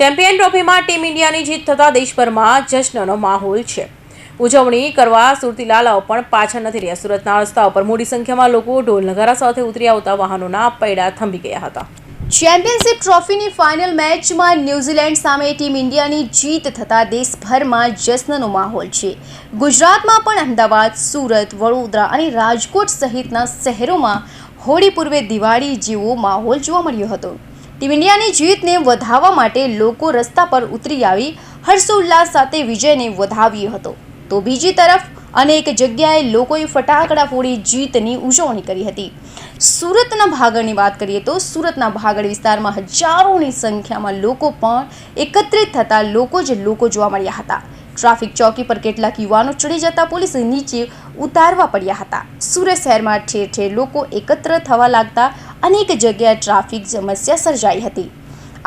Champion ટ્રોફીમાં team ઇન્ડિયાની જીત થતાં દેશભરમાં જશ્નનો માહોલ છે. ઉજવણી કરવા સુરતીલાલાઓ પણ પાછળ નથી રહ્યા. સુરતના રસ્તાઓ પર મોટી સંખ્યામાં લોકો ઢોલ નગારા સાથે ઉતરી આવતા વાહનોના પૈડા થંભી ગયા હતા. ચેમ્પિયનશિપ ટ્રોફીની ફાઇનલ મેચમાં ન્યૂઝીલેન્ડ સામે ટીમ ઇન્ડિયાની જીત થતાં દેશભરમાં જશ્નનો માહોલ છે. ગુજરાતમાં પણ અમદાવાદ, સુરત, વડોદરા અને રાજકોટ સહિતના શહેરોમાં હોળી પૂર્વે દિવાળી જેવો માહોલ જોવા મળ્યો હતો. ટીમ ઇન્ડિયાની જીતને વધાવવા માટે લોકો રસ્તા પર ઉતરી આવી હર્ષોલ્લાસ સાથે વિજયને વધાવ્યો હતો. તો બીજી તરફ, અનેક જગ્યાએ લોકોએ ફટાકડા ફોડી જીતની ઉજવણી કરી હતી. સુરતના ભાગળની વાત કરીએ તો સુરતના ભાગળ વિસ્તારમાં હજારોની સંખ્યામાં લોકો પણ એકત્રિત થતા લોકો જ લોકો જોવા મળ્યા હતા. ટ્રાફિક ચોકી પર કેટલાક યુવાનો ચડી જતા પોલીસ નીચે ઉતારવા પડ્યા હતા. સુરત શહેરમાં ઠેર ઠેર લોકો એકત્ર થવા લાગતા અનેક જગ્યાએ ટ્રાફિક સમસ્યા સર્જાઈ હતી.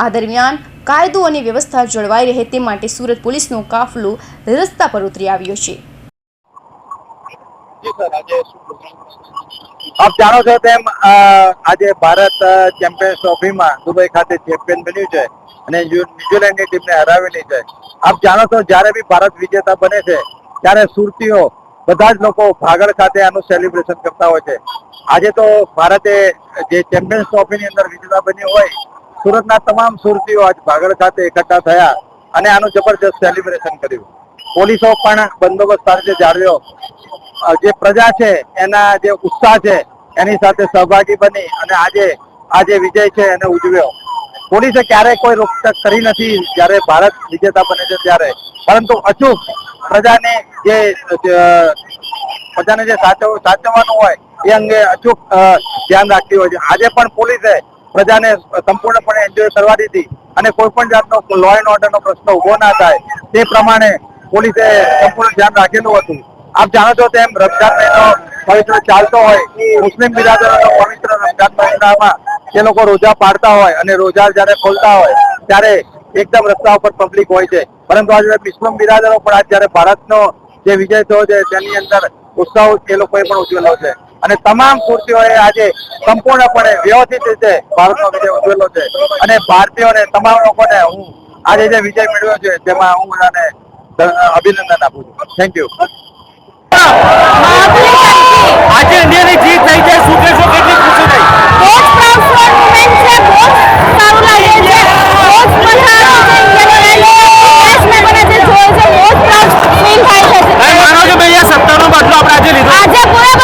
આ દરમિયાન કાયદો અને વ્યવસ્થા જળવાઈ રહે તે માટે સુરત પોલીસનો કાફલો રસ્તા પર ઉતરી આવ્યો છે? આપ જાણો છો તેમ આજે ભારત ચેમ્પિયન્સ ટ્રોફીમાં દુબઈ ખાતે ચેમ્પિયન બન્યું છે અને ન્યુઝીલેન્ડની ટીમને હરાવેલી છે. આપ જાણો છો, જ્યારે બી ભારત વિજેતા બને છે, ત્યારે સુરતીઓ બધા જ લોકો ભાગળ ખાતે આનું સેલિબ્રેશન કરતા હોય છે. આજે તો ભારતે જે ચેમ્પિયન્સ ટ્રોફીની અંદર વિજેતા બની હોય, સુરતના તમામ સુરતીઓ આજ ભાગળ ખાતે એકઠા થયા અને આનું જબરજસ્ત સેલિબ્રેશન કર્યું. પોલીસો પણ બંદોબસ્ત સારી રીતે જાળવ્યો જે પ્રજા છે, એના જે ઉત્સાહ છે, એની સાથે સહભાગી બની અને આજે આજે વિજય છે એને ઉજવ્યો. પોલીસે ક્યારેય કોઈ રોકટક કરી નથી જ્યારે ભારત વિજેતા બને છે ત્યારે. પરંતુ અચૂક પ્રજાને જે પ્રજાને જે સાચવ, સાચવવાનું હોય એ અંગે અચૂક ધ્યાન રાખતી હોય છે. આજે પણ પોલીસે પ્રજાને સંપૂર્ણપણે એન્જોય કરવા દીધી અને કોઈ પણ જાતનો લો એન્ડ ઓર્ડરનો પ્રશ્ન ઊભો ના થાય તે પ્રમાણે પોલીસે સંપૂર્ણ ધ્યાન રાખેલું હતું. આપ જાણો છો તેમ રમજાન મહિનો પવિત્ર ચાલતો હોય. મુસ્લિમ બિરાદરોનો પવિત્ર રમજાન મહિનામાં જે લોકો રોજા પાડતા હોય અને રોજા જ્યારે ખોલતા હોય, ત્યારે એકદમ રસ્તા ઉપર પબ્લિક હોય છે. પરંતુ આજે મુસ્લિમ બિરાદરો પણ આજ જયારે ભારતનો જે વિજય થયો છે, તેની અંદર ઉત્સાહ એ લોકોએ પણ ઉજવેલો છે. અને તમામ ખુરશીઓએ આજે સંપૂર્ણપણે વ્યવસ્થિત રીતે ભારતનો વિજય ઉજવેલો છે. અને ભારતીયોને તમામ લોકોને હું આજે જે વિજય મેળવ્યો છે તેમાં હું બધાને અભિનંદન આપું છું. થેન્ક યુ આજે ઇન્ડિયાની જીત થઈ છે શું કહેશો કેટલી ખુશી થઈ? આજે પૂરા